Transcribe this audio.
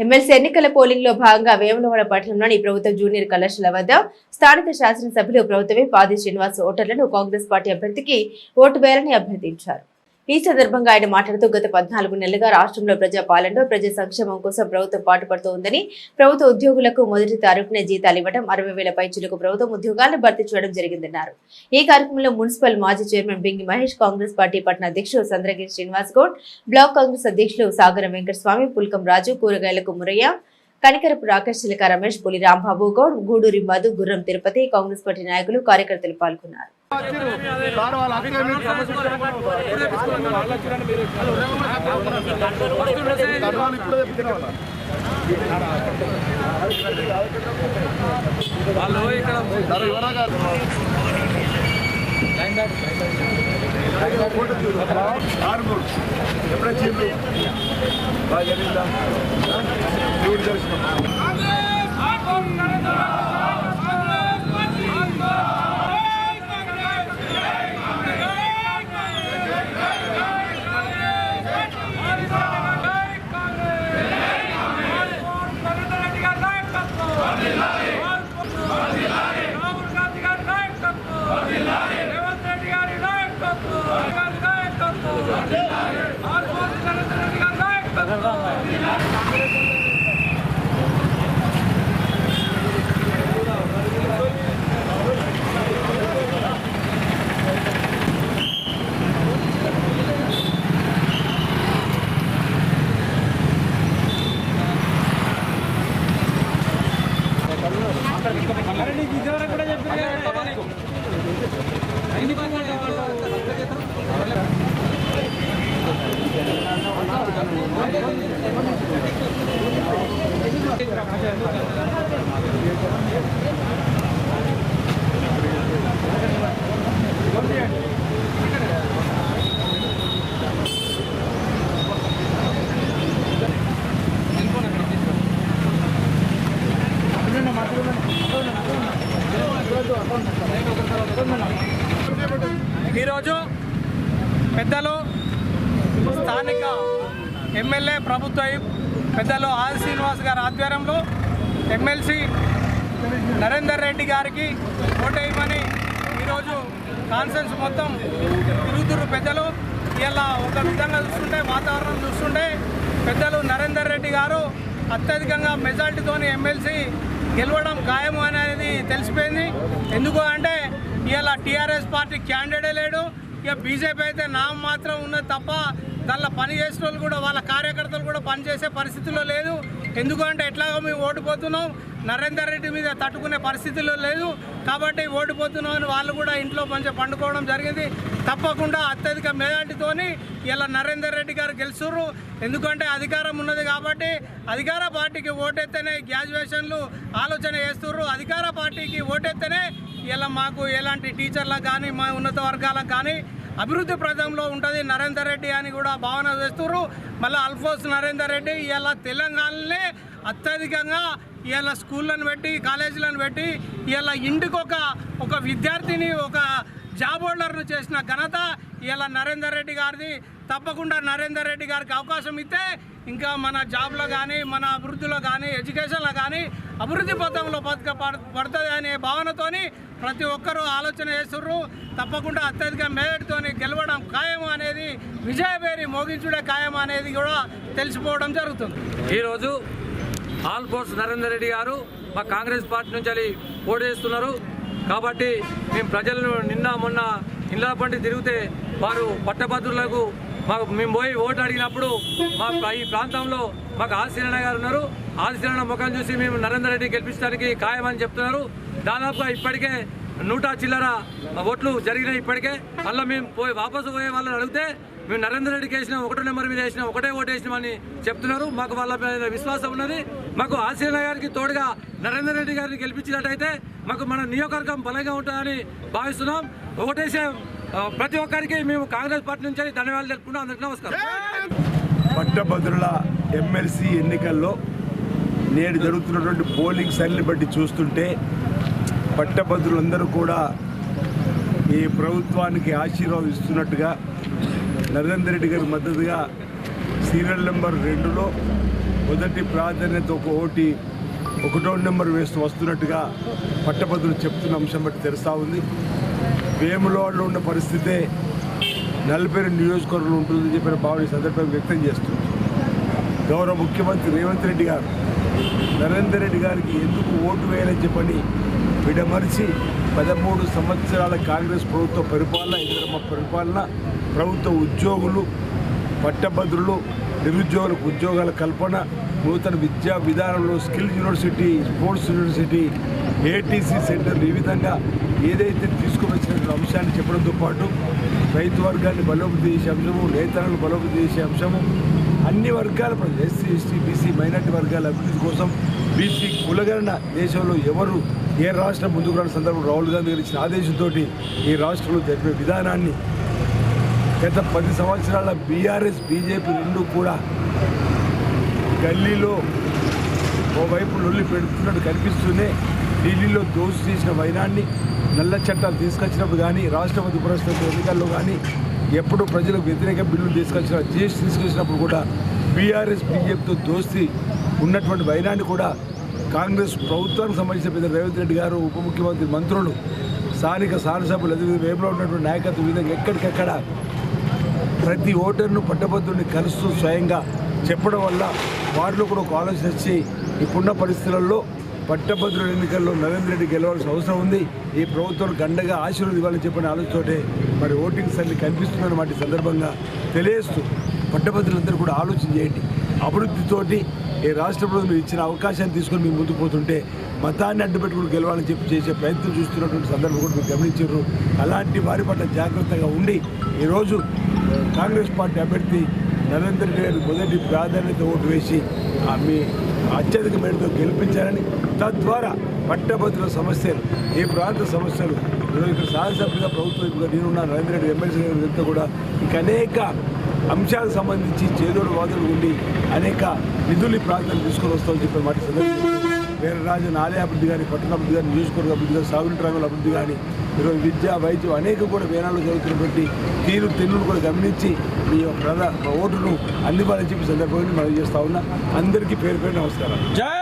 MLC ఎన్నికల పోలింగ్లో భాగంగా వేములవాడ పట్టణంలోని ప్రభుత్వ జూనియర్ కళాశాల వద్ద స్థానిక శాసనసభ్యులు ప్రభుత్వమే పాది శ్రీనివాస్ ఓటర్లను కాంగ్రెస్ పార్టీ అభ్యర్థికి ఓటు వేయాలని అభ్యర్థించారు. ఈ సందర్భంగా ఆయన మాట్లాడుతూ గత పద్నాలుగు నెలలుగా రాష్ట్రంలో ప్రజా పాలనలో ప్రజా సంక్షేమం కోసం ప్రభుత్వం పాటుపడుతోందని ప్రభుత్వ ఉద్యోగులకు మొదటి తరఫున జీతాలు ఇవ్వడం అరవై వేల పైచులకు ప్రభుత్వం ఉద్యోగాలను భర్తీ చేయడం జరిగిందన్నారు. ఈ కార్యక్రమంలో మున్సిపల్ మాజీ చైర్మన్ బింగి మహేష్ కాంగ్రెస్ పార్టీ పట్టణ అధ్యక్షుడు చంద్రగిరి శ్రీనివాస్ గౌడ్ బ్లాక్ కాంగ్రెస్ అధ్యక్షులు సాగరం వెంకటస్వామి పుల్కం రాజు కూరగాయలకు మురయ్య కనికరపు రాకేష్ చిలక రమేష్ పులి రాంబాబు గౌడ్ గూడూరి మధు గుర్రం తిరుపతి కాంగ్రెస్ పార్టీ నాయకులు కార్యకర్తలు పాల్గొన్నారు. వాళ్ళు ఇక్కడ ఎప్పుడే చీపు బాగా జరిగిందా దేవుడు దర్శనం ఈరోజు పెద్దలు స్థానిక ఎమ్మెల్యే ప్రభుత్వ పెద్దలు ఆది శ్రీనివాస్ గారి ఆధ్వర్యంలో ఎమ్మెల్సీ నరేందర్ రెడ్డి గారికి ఓటేయమని ఈరోజు కాన్ఫరెన్స్ మొత్తం తిరుగుతురు పెద్దలు. ఇలా ఒక విధంగా చూస్తుంటే వాతావరణం చూస్తుంటే పెద్దలు నరేందర్ రెడ్డి గారు అత్యధికంగా మెజార్టీతోని ఎమ్మెల్సీ గెలవడం ఖాయము అనేది తెలిసిపోయింది. ఎందుకు అంటే ఇలా టీఆర్ఎస్ పార్టీ క్యాండిడే లేడు. ఇక బీజేపీ అయితే నామ మాత్రం ఉన్నది తప్ప దానిలో పని చేసిన వాళ్ళు కూడా వాళ్ళ కార్యకర్తలు కూడా పనిచేసే పరిస్థితుల్లో లేదు. ఎందుకంటే ఎట్లాగో మేము ఓడిపోతున్నాం. నరేందర్ రెడ్డి మీద తట్టుకునే పరిస్థితుల్లో లేదు. కాబట్టి ఓడిపోతున్నాం అని వాళ్ళు కూడా ఇంట్లో మంచిగా పండుకోవడం జరిగింది. తప్పకుండా అత్యధిక మెజార్టీతోని ఇలా నరేందర్ రెడ్డి గారు గెలుస్తుర్రు. ఎందుకంటే అధికారం ఉన్నది కాబట్టి అధికార పార్టీకి ఓటెత్తేనే గ్రాడ్యుయేషన్లు ఆలోచన చేస్తుర్రు. అధికార పార్టీకి ఓటెత్తేనే ఇలా మాకు ఎలాంటి టీచర్లకు కానీ మా ఉన్నత వర్గాలకు కానీ అభివృద్ధి ప్రదంలో ఉంటుంది నరేందర్ రెడ్డి అని కూడా భావన చేస్తున్నారు మళ్ళీ అల్ఫోస్ నరేందర్ రెడ్డి ఇలా తెలంగాణలో అత్యధికంగా ఇలా స్కూళ్ళను పెట్టి కాలేజీలను పెట్టి ఇలా ఇంటికి ఒక ఒక విద్యార్థిని ఒక జాబ్ హోల్డర్ను చేసిన ఘనత ఇలా నరేందర్ రెడ్డి గారిది. తప్పకుండా నరేందర్ రెడ్డి గారికి అవకాశం ఇస్తే ఇంకా మన జాబ్లో కానీ మన అభివృద్ధిలో కానీ ఎడ్యుకేషన్లో కానీ అభివృద్ధి పథంలో బతుక పడుతుంది అనే భావనతోని ప్రతి ఒక్కరూ ఆలోచన చేస్తుర్రు. తప్పకుండా అత్యధిక మేరటితోని గెలవడం ఖాయం అనేది విజయబేరి మోగించుడే ఖాయం అనేది కూడా తెలిసిపోవడం జరుగుతుంది. ఈరోజు ఆల్ ఫోర్స్ నరేందర్ రెడ్డి గారు మా కాంగ్రెస్ పార్టీ నుంచి వెళ్ళి పోటీ చేస్తున్నారు. కాబట్టి మేము ప్రజలను నిన్న మొన్న ఇళ్ళ పండి తిరిగితే వారు పట్టభద్రులకు మాకు మేము పోయి ఓటు అడిగినప్పుడు మా ఈ ప్రాంతంలో మాకు ఆదిశీరణ గారు ఉన్నారు. ఆదిశీరణ ముఖం చూసి మేము నరేందర్ రెడ్డి గెలిపించడానికి ఖాయమని చెప్తున్నారు. దాదాపుగా ఇప్పటికే నూట చిల్లర ఓట్లు జరిగినాయి ఇప్పటికే. మళ్ళీ మేము పోయి వాపసు పోయే వాళ్ళని అడిగితే మేము నరేంద్ర రెడ్డికి వేసినాం ఒకటో నెంబర్ మీద వేసినాం ఒకటే ఓటు వేసినామని చెప్తున్నారు. మాకు వాళ్ళ మీద విశ్వాసం ఉన్నది. మాకు ఆశీర్ణ గారికి తోడుగా నరేంద్ర రెడ్డి గారిని గెలిపించినట్టయితే మాకు మన నియోజకవర్గం బలంగా ఉంటుందని భావిస్తున్నాం. ఒకటేసే ప్రతి ఒక్కరికి మేము కాంగ్రెస్ పార్టీ నుంచి ధన్యవాదాలు తెలుపుకుంటూ అందరికీ నమస్కారం. పట్టభద్రుల ఎమ్మెల్సీ ఎన్నికల్లో నేడు జరుగుతున్నటువంటి పోలింగ్ సరళి బట్టి చూస్తుంటే పట్టభద్రులందరూ కూడా ఈ ప్రభుత్వానికి ఆశీర్వాదిస్తున్నట్టుగా నరేందర్ రెడ్డి గారి మద్దతుగా సీరియల్ నెంబర్ రెండులో మొదటి ప్రాధాన్యత ఒక ఓటి ఒకటో నెంబర్ వేస్తూ వస్తున్నట్టుగా పట్టభద్రులు చెప్తున్న అంశం బట్టి తెలుస్తూ ఉంది. వేములవాడలో ఉన్న పరిస్థితే నలభై రెండు నియోజకవర్గంలో ఉంటుందని చెప్పిన భావన ఈ సందర్భంగా వ్యక్తం చేస్తుంది. గౌరవ ముఖ్యమంత్రి రేవంత్ రెడ్డి గారు నరేందర్ రెడ్డి గారికి ఎందుకు ఓటు వేయాలని చెప్పని విడమరిచి పదమూడు సంవత్సరాల కాంగ్రెస్ ప్రభుత్వ పరిపాలన ఇంద్రమ్మ పరిపాలన ప్రభుత్వ ఉద్యోగులు పట్టభద్రులు నిరుద్యోగులకు ఉద్యోగాల కల్పన నూతన విద్యా విధానంలో skill university sports university ATC centre ఈ విధంగా ఏదైతే తీసుకువచ్చిన అంశాన్ని చెప్పడంతో పాటు రైతు వర్గాన్ని బలోపతి చేసే అంశము నేతలను బలోపతి చేసే అంశము అన్ని వర్గాల ప్రజలు ఎస్సీ ఎస్టీ బీసీ మైనార్టీ వర్గాల అభివృద్ధి కోసం బీసీ కులగణన దేశంలో ఎవరు ఏ రాష్ట్రం ముందుకు రాని సందర్భంలో రాహుల్ గాంధీ గారు ఇచ్చిన ఆదేశంతో ఈ రాష్ట్రంలో జరిపే విధానాన్ని గత పది సంవత్సరాల బీఆర్ఎస్ బీజేపీ రెండు కూడా గల్లీలో ఓవైపు లొల్లి పెడుతున్నట్టు కనిపిస్తూనే ఢిల్లీలో దోసు చేసిన వైరాన్ని నల్ల చట్టాలు తీసుకొచ్చినప్పుడు కానీ రాష్ట్రపతి ఉపరాష్ట్రపతి ఎన్నికల్లో కానీ ఎప్పుడు ప్రజలకు వ్యతిరేక బిల్లులు తీసుకొచ్చిన జిఎస్టీ తీసుకొచ్చినప్పుడు కూడా బీఆర్ఎస్ బీజేపీతో దోస్తీ ఉన్నటువంటి వైరాన్ని కూడా కాంగ్రెస్ ప్రభుత్వానికి సంబంధించిన పెద్ద రేవంత్ రెడ్డి గారు ఉప ముఖ్యమంత్రి మంత్రులు స్థానిక శాసనసభ్యులు అదేవిధంగా వేపులో ఉన్నటువంటి నాయకత్వం విధంగా ఎక్కడికెక్కడ ప్రతి ఓటర్ను పట్టభద్రుని కలుస్తూ స్వయంగా చెప్పడం వల్ల వారిలో కూడా ఒక ఆలోచన వచ్చి ఇప్పుడున్న పరిస్థితులలో పట్టభద్రుల ఎన్నికల్లో నరేంద్ర రెడ్డి గెలవాల్సిన అవసరం ఉంది. ఈ ప్రభుత్వం గండగా ఆశీర్వాదం ఇవ్వాలని చెప్పిన ఆలోచనతోటే మరి ఓటింగ్ సర్ని కనిపిస్తుందని వాటి సందర్భంగా తెలియస్తూ పట్టభద్రులందరూ కూడా ఆలోచన చేయండి. అభివృద్ధితోటి ఈ రాష్ట్ర ప్రభుత్వం ఇచ్చిన అవకాశాన్ని తీసుకొని మేము ముందుకు పోతుంటే మతాన్ని అడ్డుపెట్టుకుని గెలవాలని చెప్పి చేసే ప్రయత్నం చూస్తున్నటువంటి సందర్భం కూడా మీరు గమనించారు. అలాంటి వారి పట్ల జాగ్రత్తగా ఉండి ఈరోజు కాంగ్రెస్ పార్టీ అభ్యర్థి నరేంద్ర రెడ్డి గారి మొదటి ప్రాధాన్యత ఓటు వేసి ఆ మీ అత్యధిక మేరతో గెలిపించారని తద్వారా పట్టభద్రుల సమస్యలు ఈ ప్రాంత సమస్యలు ఈరోజు ఇక్కడ శాసనసభ్యులుగా ప్రభుత్వం ఇప్పుడు నేనున్న నరేంద్ర రెడ్డి ఎమ్మెల్సీ గారితో కూడా ఇక అనేక అంశాలకు సంబంధించి చేదోడు వాదులు ఉండి అనేక నిధులు ఈ తీసుకొని వస్తామని చెప్పిన మాట సందర్భంగా వేరే రాజు ఆలయ అభివృద్ధి కానీ పట్టణాభివృద్ధి కానీ నియోజకవర్గ అభివృద్ధి కానీ సాగునీటి రంగుల అభివృద్ధి కానీ ఈరోజు విద్య వైద్యం అనేక కూడా వేనాలు జరుగుతున్నటువంటి తీరు తెన్నులు కూడా గమనించి మీ యొక్క ప్రధా ఓటును అందివ్వాలని చెప్పి సందర్భంగా మనం చేస్తా ఉన్నా. అందరికీ పేరు పేరు నమస్కారం